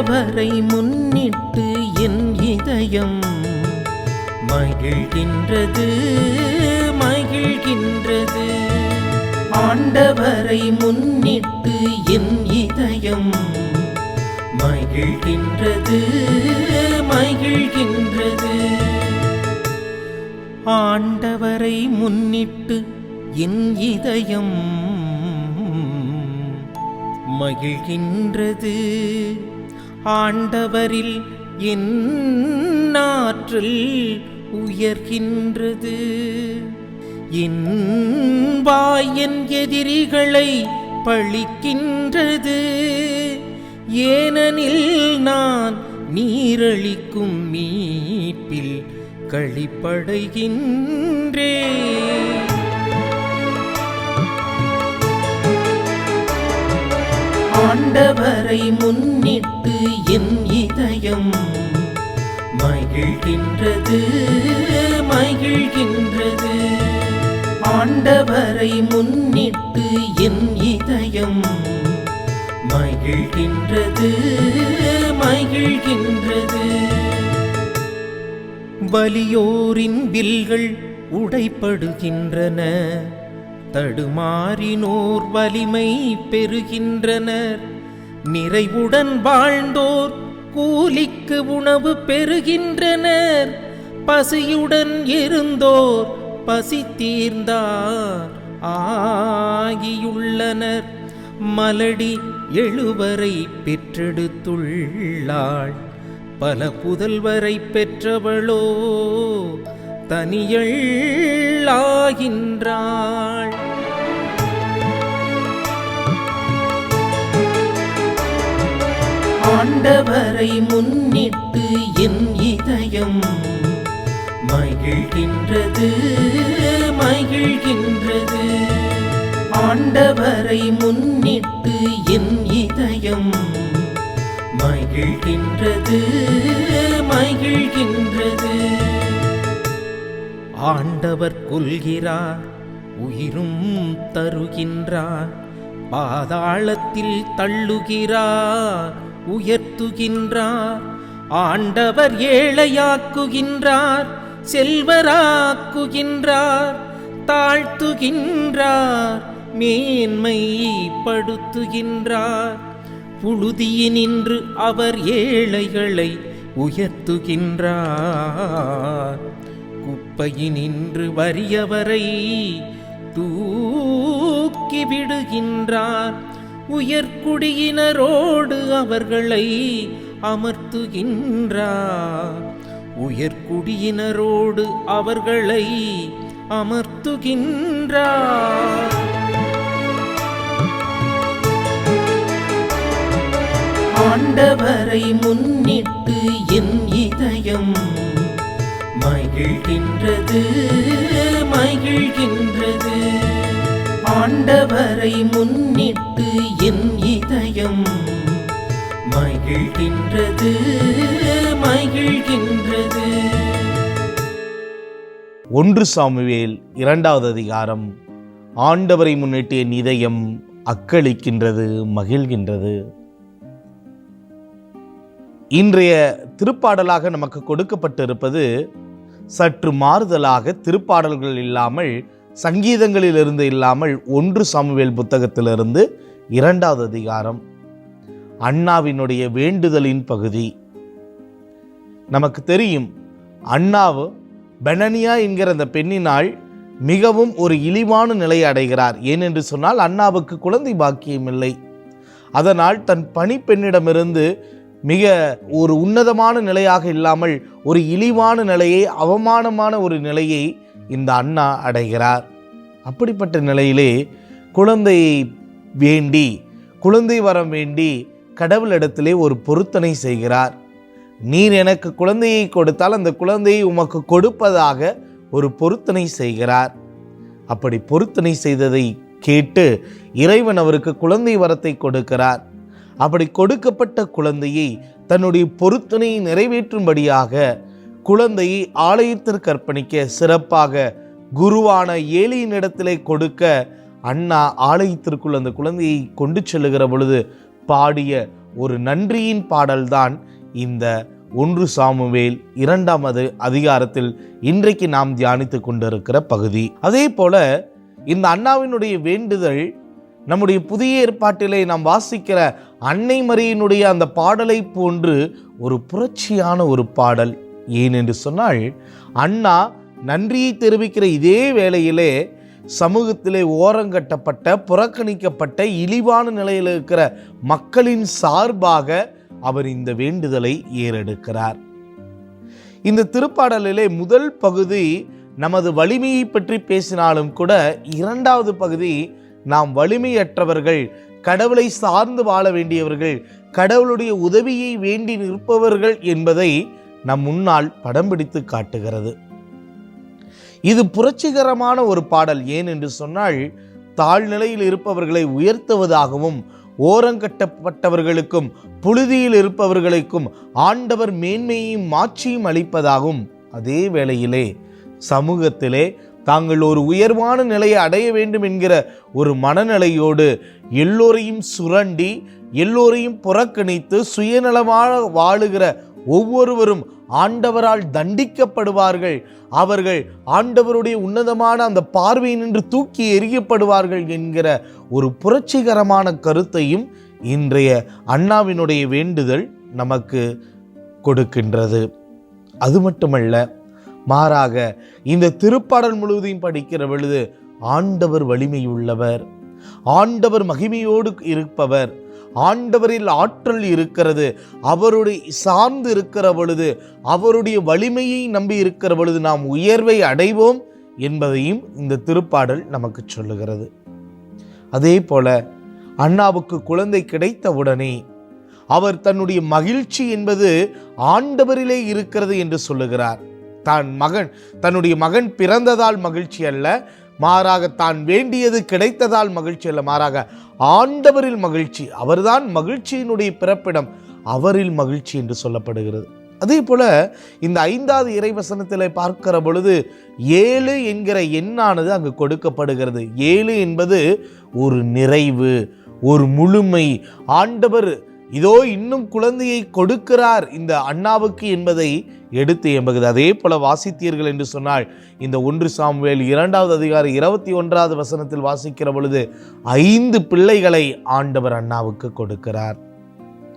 ஆண்டவரை முன்னிட்டு என் இதயம் மகிழ்கின்றது மகிழ்கின்றது. ஆண்டவரை முன்னிட்டு என் இதயம் மகிழ்கின்றது மகிழ்கின்றது. ஆண்டவரை முன்னிட்டு என் இதயம் மகிழ்கின்றது. ஆண்டவரில் என் ஆற்றல் உயர்கின்றது. என் எதிரிகளை பழிக்கின்றது. ஏனெனில் நான் நீரழிக்கும் மீட்பில் கழிப்படைகின்றே ஆண்டவரை முன்னிட்டு என் இதயம் மகிழ்கின்றது மகிழ்கின்றது. ஆண்டவரை முன்னிட்டு என் இதயம் மகிழ்கின்றது மகிழ்கின்றது. வலியோரின் வில்கள் உடைப்படுகின்றன தடுமாறினோர் வலிமை பெறுகின்றனர். நிறைவுடன் வாழ்ந்தோர் கூலிக்கு உணவு பெறுகின்றனர். பசியுடன் இருந்தோர் பசி தீர்ந்தார். ஆகியுள்ளனர். மலடி எழுவரை பெற்றெடுத்துள்ளாள். பல புதல்வரை பெற்றவளோ தனியள்ளாகின்றாள். ஆண்டவரை முன்னிட்டு என் இதயம் மகிழ்கின்றது மகிழ்கின்றது. ஆண்டவரை முன்னிட்டு என் இதயம் மகிழ்கின்றது மகிழ்கின்றது. ஆண்டவர் கொள்கிறார் உயிரும் தருகின்றார் பாதாளத்தில் தள்ளுகிறார். உயர்த்துகின்றார். ஆண்டவர் ஏழையாக்குகின்றார் செல்வராக்குகின்றார் தாழ்த்துகின்றார் மேன்மைப்படுத்துகின்றார். புழுதியினின்று அவர் ஏழைகளை உயர்த்துகின்றார். குப்பையினின்று வறியவரை தூக்கிவிடுகின்றார் உயர்குடியினரோடு அவர்களை அமர்த்துகின்றார். உயர்குடியினரோடு அவர்களை அமர்த்துகின்றார். ஆண்டவரை முன்னிட்டு என் இதயம் மகிழ்கின்றது மகிழ்கின்றது. ஆண்டவரை முன்னிட்டு என் இதயம் மகிழ்கின்றது மகிழ்கின்றது. ஒன்று சாமுவேல் இரண்டாவது அதிகாரம். ஆண்டவரை முன்னிட்டு என் இதயம் அக்களிக்கின்றது மகிழ்கின்றது. இன்றைய திருப்பாடலாக நமக்கு கொடுக்கப்பட்டிருப்பது சற்று மாறுதலாக திருப்பாடல்கள் இல்லாமல் சங்கீதங்களிலிருந்து இல்லாமல் ஒன்று சாமுவேல் புத்தகத்திலிருந்து இரண்டாவது அதிகாரம். அண்ணாவினுடைய வேண்டுதலின் பகுதி. நமக்கு தெரியும் அண்ணாவு பெனனியா என்கிற அந்த பெண்ணினால் மிகவும் ஒரு இழிவான நிலையை அடைகிறார். ஏனென்று சொன்னால் அண்ணாவுக்கு குழந்தை பாக்கியம் இல்லை. அதனால் தன் பணிப்பெண்ணிடமிருந்து மிக ஒரு உன்னதமான நிலையாக இல்லாமல் ஒரு இழிவான நிலையை அவமானமான ஒரு நிலையை இந்த அண்ணா அடைகிறார். அப்படிப்பட்ட நிலையிலே குழந்தையை வேண்டி குழந்தை வரம் வேண்டி கடவுளிடத்திலே ஒரு பொருத்தனை செய்கிறார். நீர் எனக்கு குழந்தையை கொடுத்தால் அந்த குழந்தையை உமக்கு கொடுப்பதாக ஒரு பொருத்தனை செய்கிறார். அப்படி பொருத்தனை செய்ததை கேட்டு இறைவன் அவருக்கு குழந்தை வரத்தை கொடுக்கிறார். அப்படி கொடுக்கப்பட்ட குழந்தையை தன்னுடைய பொருத்தனையை நிறைவேற்றும்படியாக குழந்தையை ஆலயத்திற்கு அர்ப்பணிக்க சிறப்பாக குருவான ஏலியின் இடத்திலே கொடுக்க அண்ணா ஆலயத்திற்குள் அந்த குழந்தையை கொண்டு செல்லுகிற பொழுது பாடிய ஒரு நன்றியின் பாடல்தான் இந்த ஒன்று சாமுவேல் இரண்டாவது அதிகாரத்தில் இன்றைக்கு நாம் தியானித்து கொண்டிருக்கிற பகுதி. அதே போல இந்த அண்ணாவினுடைய வேண்டுதல் நம்முடைய புதிய ஏற்பாட்டிலே நாம் வாசிக்கிற அன்னை மரியினுடைய அந்த பாடலை போன்று ஒரு புரட்சியான ஒரு பாடல் ஏன் என்று சொன்னால் அண்ணா நன்றியை தெரிவிக்கிற இதே வேளையிலே சமூகத்திலே ஓரங்கட்டப்பட்ட புறக்கணிக்கப்பட்ட இழிவான நிலையில் இருக்கிற மக்களின் சார்பாக அவர் இந்த வேண்டுதலை ஏறெடுக்கிறார். இந்த திருப்பாடலிலே முதல் பகுதி நமது வலிமையை பற்றி பேசினாலும் கூட இரண்டாவது பகுதி நாம் வலிமையற்றவர்கள் கடவுளை சார்ந்து வாழ வேண்டியவர்கள் கடவுளுடைய உதவியை வேண்டி நிற்பவர்கள் என்பதை நம் முன்னால் படம் பிடித்து காட்டுகிறது. இது புரட்சிகரமான ஒரு பாடல். ஏன் என்று சொன்னால் தாழ்நிலையில் இருப்பவர்களை உயர்த்துவதாகவும் ஓரங்கட்டப்பட்டவர்களுக்கும் புழுதியில் இருப்பவர்களுக்கும் ஆண்டவர் மேன்மையையும் மாட்சியும் அளிப்பதாகவும் அதே வேளையிலே சமூகத்திலே தாங்கள் ஒரு உயர்வான நிலையை அடைய வேண்டும் என்கிற ஒரு மனநிலையோடு எல்லோரையும் சுரண்டி எல்லோரையும் புறக்கணித்து சுயநலமாக வாழுகிற ஒவ்வொருவரும் ஆண்டவரால் தண்டிக்கப்படுவார்கள். அவர்கள் ஆண்டவருடைய உன்னதமான அந்த பார்வை நின்று தூக்கி எறியப்படுவார்கள் என்கிற ஒரு புரட்சிகரமான கருத்தையும் இன்றைய அண்ணாவினுடைய வேண்டுதல் நமக்கு கொடுக்கின்றது. அது மட்டுமல்ல மாறாக இந்த திருப்பாடல் முழுவதையும் படிக்கிற பொழுது ஆண்டவர் வலிமையுள்ளவர். ஆண்டவர் மகிமையோடு இருப்பவர். ஆண்டவரில் ஆற்றல் இருக்கிறது. அவருடைய சார்ந்து இருக்கிற பொழுது அவருடைய வலிமையை நம்பி இருக்கிற பொழுது நாம் உயர்வை அடைவோம் என்பதையும் இந்த திருப்பாடல் நமக்கு சொல்லுகிறது. அதே போல அண்ணாவுக்கு குழந்தை கிடைத்தவுடனே அவர் தன்னுடைய மகிழ்ச்சி என்பது ஆண்டவரிலே இருக்கிறது என்று சொல்லுகிறார். தான் மகன் தன்னுடைய மகன் பிறந்ததால் மகிழ்ச்சி அல்ல மாறாக தான் வேண்டியது கிடைத்ததால் மகிழ்ச்சி அல்ல மாறாக ஆண்டவரில் மகிழ்ச்சி அவர்தான் மகிழ்ச்சியினுடைய பிறப்பிடம் அவரில் மகிழ்ச்சி என்று சொல்லப்படுகிறது. அதே போல இந்த ஐந்தாவது இறைவசனத்தில் பார்க்கிற பொழுது ஏழு என்கிற எண்ணானது அங்கு கொடுக்கப்படுகிறது. ஏழு என்பது ஒரு நிறைவு ஒரு முழுமை. ஆண்டவர் இதோ இன்னும் குழந்தையை கொடுக்கிறார் இந்த அண்ணாவுக்கு என்பதை எடுத்து எம்பகுது அதே போல வாசித்தீர்கள் என்று சொன்னால் இந்த ஒன்று சாமுவேல் இரண்டாவது அதிகாரம் இருபத்தி ஒன்றாவது வசனத்தில் வாசிக்கிற பொழுது ஐந்து பிள்ளைகளை ஆண்டவர் அண்ணாவுக்கு கொடுக்கிறார்.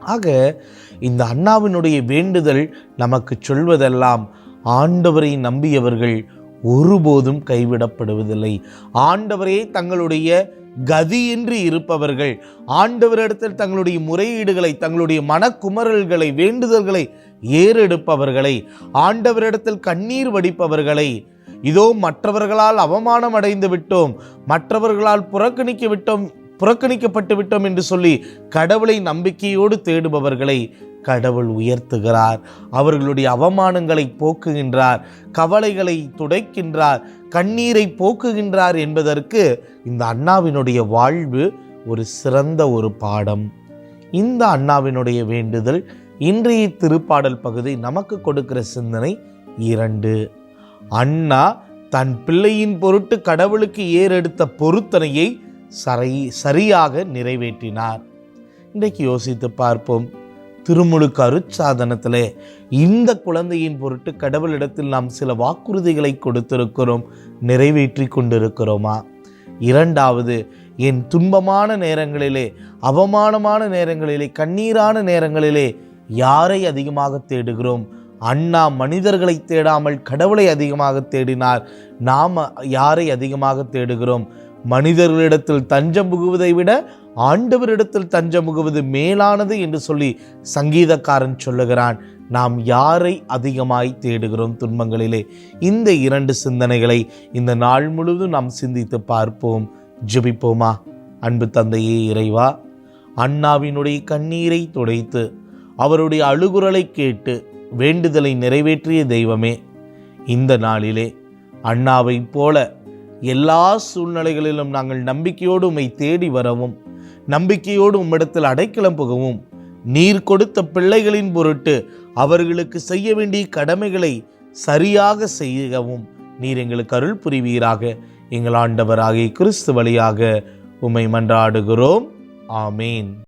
ஆக இந்த அண்ணாவினுடைய வேண்டுதல் நமக்கு சொல்வதெல்லாம் ஆண்டவரை நம்பியவர்கள் ஒருபோதும் கைவிடப்படுவதில்லை. ஆண்டவரே தங்களுடைய கதியின்றி இருப்பவர்கள். ஆண்டவரிடத்தில் தங்களுடைய முறையீடுகளை தங்களுடைய மனக்குமரல்களை வேண்டுதல்களை ஏறெடுப்பவர்களை ஆண்டவரிடத்தில் கண்ணீர் வடிப்பவர்களை. இதோ மற்றவர்களால் அவமானம் அடைந்து விட்டோம். மற்றவர்களால் புறக்கணிக்க விட்டோம் புறக்கணிக்கப்பட்டு விட்டோம் என்று சொல்லி கடவுளை நம்பிக்கையோடு தேடுபவர்களை கடவுள் உயர்த்துகிறார். அவர்களுடைய அவமானங்களை போக்குகின்றார். கவலைகளை துடைக்கின்றார். கண்ணீரை போக்குகின்றார் என்பதற்கு இந்த அண்ணாவினுடைய வாழ்வு ஒரு சிறந்த ஒரு பாடம். இந்த அண்ணாவினுடைய வேண்டுதல் இன்றைய திருப்பாடல் பகுதி நமக்கு கொடுக்கிற சிந்தனை இரண்டு. அண்ணா தன் பிள்ளையின் பொருட்டு கடவுளுக்கு ஏறெடுத்த பொருத்தனையை சரி சரியாக நிறைவேற்றினார். இன்றைக்கு யோசித்து பார்ப்போம். திருமுழுக்கு அருட்சாதனத்திலே. இந்த குழந்தையின் பொருட்டு கடவுளிடத்தில் நாம் சில வாக்குறுதிகளை கொடுத்திருக்கிறோம் நிறைவேற்றி கொண்டிருக்கிறோமா? இரண்டாவது என் துன்பமான நேரங்களிலே அவமானமான நேரங்களிலே கண்ணீரான நேரங்களிலே யாரை அதிகமாக தேடுகிறோம்? அண்ணா மனிதர்களை தேடாமல் கடவுளை அதிகமாக தேடினார் நாம் யாரை அதிகமாக தேடுகிறோம்? மனிதர்களிடத்தில் தஞ்சம் புகுவதை விட ஆண்டவரிடத்தில் தஞ்சம் புகுவது மேலானது என்று சொல்லி சங்கீதக்காரன் சொல்லுகிறான். நாம் யாரை அதிகமாய் தேடுகிறோம் துன்பங்களிலே? இந்த இரண்டு சிந்தனைகளை இந்த நாள் முழுவதும் நாம் சிந்தித்து பார்ப்போம். ஜெபிப்போமா? அன்பு தந்தையே இறைவா அண்ணாவினுடைய கண்ணீரை துடைத்து அவருடைய அழுகுரலை கேட்டு வேண்டுதலை நிறைவேற்றிய தெய்வமே இந்த நாளிலே அண்ணாவைப் போல எல்லா சூழ்நிலைகளிலும் நாங்கள் நம்பிக்கையோடு உம்மை தேடி வரவும் நம்பிக்கையோடு உம்மிடத்தில் அடைக்கலம் புகவும் நீர் கொடுத்த பிள்ளைகளின் பொருட்டு அவர்களுக்கு செய்ய வேண்டிய கடமைகளை சரியாக செய்யவும் நீர் எங்களுக்கு அருள் புரிவீராக. எங்கள் ஆண்டவராகிய கிறிஸ்து வழியாக உம்மை மன்றாடுகிறோம். ஆமேன்.